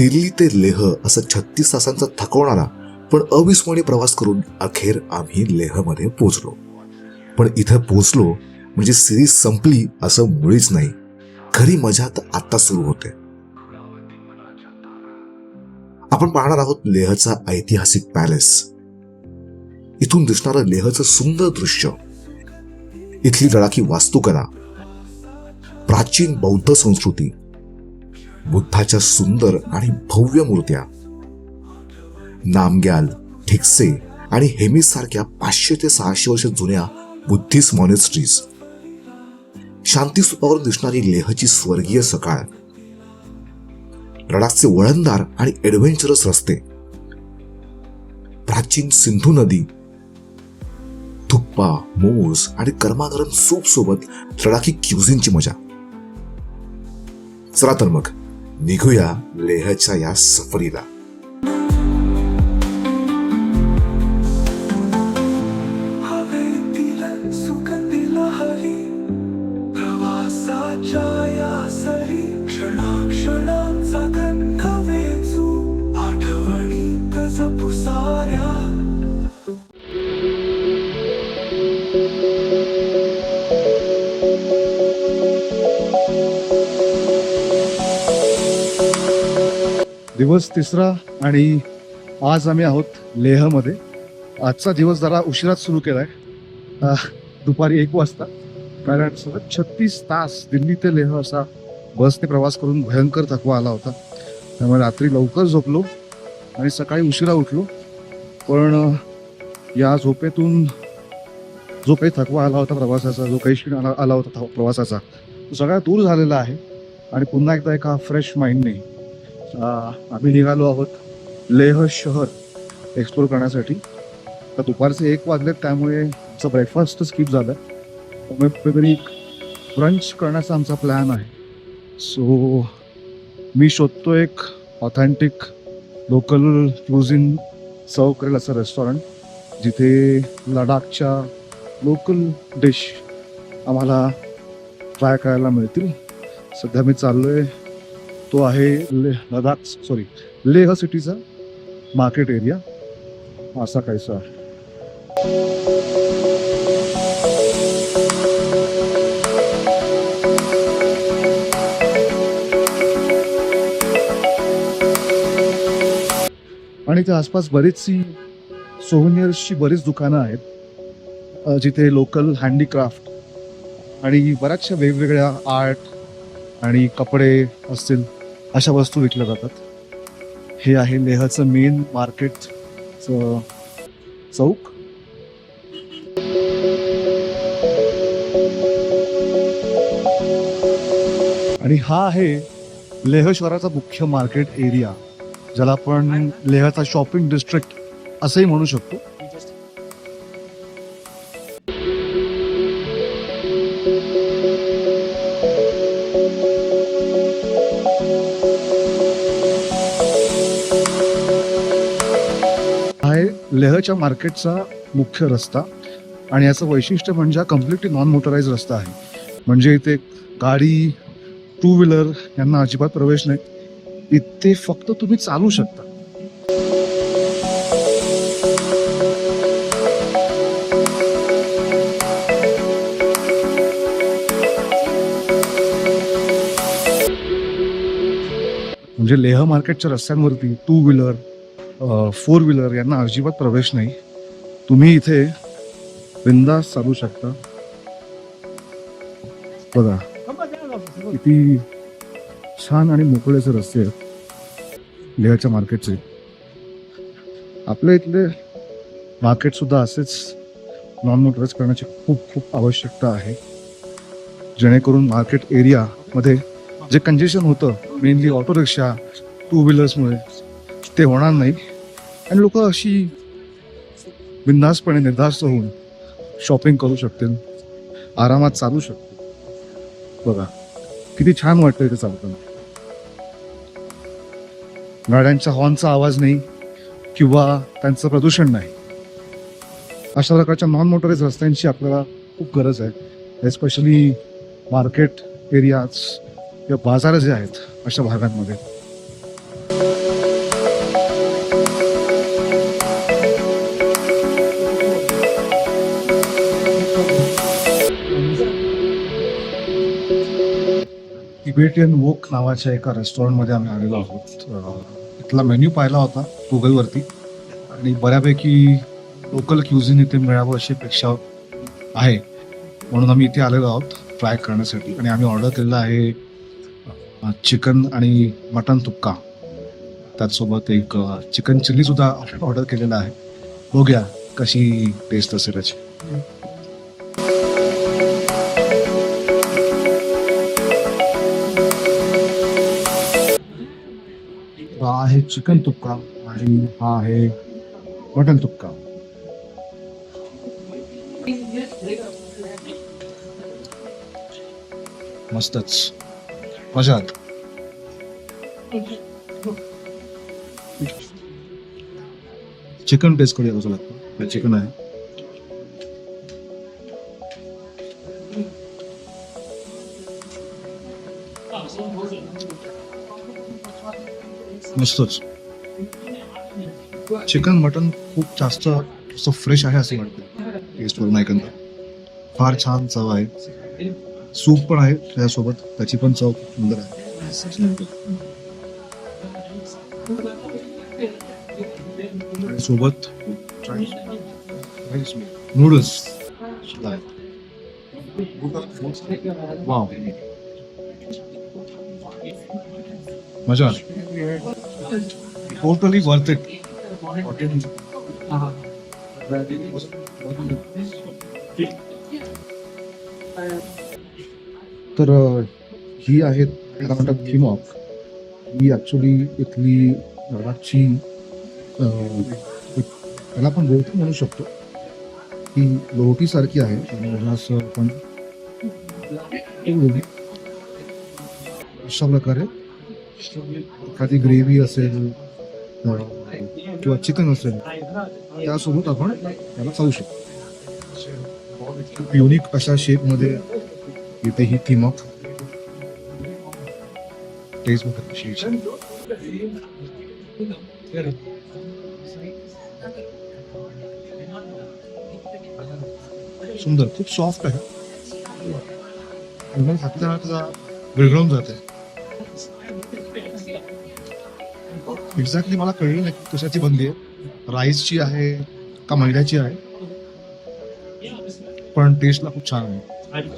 दिल्ली ते लेह असा छत्तीस तासांचा थकवणारा पण अविस्मरणीय प्रवास करून अखेर आम्ही लेहमध्ये पोचलो पण इथं पोचलो म्हणजे सिरीज संपली असं मुळीच नाही. खरी मजा तर आता सुरू होते. आपण पाहणार आहोत लेहचा ऐतिहासिक पॅलेस. इथून दिसणारं लेहचं सुंदर दृश्य. इथली लडाखी वास्तुकला प्राचीन बौद्ध संस्कृती बुद्धाच्या सुंदर आणि भव्य मूर्त्या. नामग्याल ठिकसे आणि हेमिस सारख्या पाचशे ते सहाशे वर्ष जुन्या बुद्धिस्ट मॉनेस्ट्रीज शांती दिसणारी लेहची स्वर्गीय सकाळ. लडाखचे वळणदार आणि ऍडव्हेंचरस रस्ते. प्राचीन सिंधू नदी. थुप्पा मोज आणि कर्मागरम सूप सोबत लडाखी क्युझिनची मजा. चला तर मग. निघूया लेहच्या या सफरीला. दिवस तिसरा आणि आज आम्ही आहोत लेहमध्ये. आजचा दिवस जरा उशिराच सुरू केला आहे दुपारी एक वाजता. कारण सतत छत्तीस तास दिल्ली ते लेह असा बसने प्रवास करून भयंकर थकवा आला होता. त्यामुळे रात्री लवकर झोपलो आणि सकाळी उशिरा उठलो. पण या झोपेतून जो काही थकवा आला होता प्रवासाचा जो काही क्षीण आला आला होता प्रवासाचा तो सगळा दूर झालेला आहे. आणि पुन्हा एकदा एका फ्रेश माइंडने आम्ही निघालो आहोत लेह शहर एक्सप्लोर करण्यासाठी. तर दुपारचे एक वाजलेत त्यामुळे आमचं ब्रेकफास्ट स्किप झालं. त्यामुळे कुठेतरी ब्रंच करण्याचा आमचा प्लॅन आहे. सो मी शोधतो एक ऑथेंटिक लोकल क्युझिन सर्व करेल असं रेस्टॉरंट जिथे लडाखच्या लोकल डिश आम्हाला ट्राय करायला मिळतील. सध्या मी चाललो आहे तो आहे ले लडाख सॉरी लेह सिटीचा मार्केट एरिया असा काहीसा आहे. आणि त्या आसपास बरीचशी सोव्हिनियर्सची बरीच दुकानं आहेत. जिथे लोकल हँडीक्राफ्ट आणि बऱ्याचशा वेगवेगळ्या आर्ट आणि कपडे असतील. अशा वस्तू विकल्या जातात. हे आहे लेहचं मेन मार्केट चौक. आणि हा आहे लेह शहराचा मुख्य मार्केट एरिया ज्याला आपण लेहचा शॉपिंग डिस्ट्रिक्ट असंही म्हणू शकतो. लेहच्या मार्केटचा मुख्य रस्ता आणि याचं वैशिष्ट्य म्हणजे हा कम्प्लिटली नॉन मोटराईज रस्ता आहे. म्हणजे इथे गाडी टू व्हीलर यांना अजिबात प्रवेश नाही. इथे फक्त तुम्ही चालू शकता. म्हणजे लेह मार्केटच्या रस्त्यांवरती टू व्हीलर फोर व्हीलर यांना अजिबात प्रवेश नाही. तुम्ही इथे बिंदास चालू शकता. बघा किती छान आणि मोकळेचे रस्ते आहेत लेहच्या मार्केटचे. आपल्या इथले मार्केट सुद्धा असेच नॉन मोटराईज करण्याची खूप खूप आवश्यकता आहे. जेणेकरून मार्केट एरियामध्ये जे कंजेशन होतं मेनली ऑटो रिक्षा टू व्हीलर्समुळे ते होणार नाही. आणि लोक अशी बिंदासपणे निर्धास्त होऊन शॉपिंग करू शकतील. आरामात चालू शकतील. बघा किती छान वाटतं इथे चालताना. गाड्यांच्या हॉर्नचा आवाज नाही किंवा त्यांचं प्रदूषण नाही. अशा प्रकारच्या नॉन मोटराईज रस्त्यांची आपल्याला खूप गरज आहे. एस्पेशली मार्केट एरियाज किंवा बाजार जे आहेत अशा भागांमध्ये. तिबेटियन वोक नावाच्या एका रेस्टॉरंटमध्ये आम्ही आलेलो आहोत. इथला मेन्यू पाहिला होता गुगलवरती आणि बऱ्यापैकी लोकल क्युझिन इथे मिळावं अशी अपेक्षा आहे. म्हणून आम्ही इथे आलेलो आहोत ट्राय करण्यासाठी. आणि आम्ही ऑर्डर केलेलं आहे चिकन आणि मटन तुक्का. त्याचसोबत एक चिकन चिल्ली सुद्धा ऑर्डर केलेला आहे. बघूया कशी टेस्ट असेल याची. चिकन तुक्का. आणि हा आहे मटन तुक्का. मस्तच. मजा चिकन टेस्ट करूया कसं लागतं? चिकन आहे. मस्तच चिकन मटन खूप जास्त असं फ्रेश आहे असं वाटतं टेस्टवरून ऐकंदा फार छान चव आहे. सूप पण आहे त्यासोबत. त्याची पण चव खूप सुंदर आहे. सोबत नूडल्स वाव मजा आली टोटली वर्थ इट तर ही आहेत त्याला म्हणतात थिमॉक ही ॲक्च्युली इथली लडाखची त्याला आपण रोटी म्हणू शकतो. ही रोटीसारखी आहे. आणि असं आपण अशा प्रकारे एखादी ग्रेव्ही असेल किंवा चिकन असेल त्यासोबत आपण त्याला खाऊ शकतो. खूप युनिक अशा शेपमध्ये येते ही थिमक टेस्ट बघा सुंदर खूप सॉफ्ट आहे. एकदम हाताला विरघळून जाते एक्झॅक्टली मला कळलं नाही कशाची बनली आहे. राईसची आहे का मैद्याची आहे? पण टेस्टला खूप छान आहे.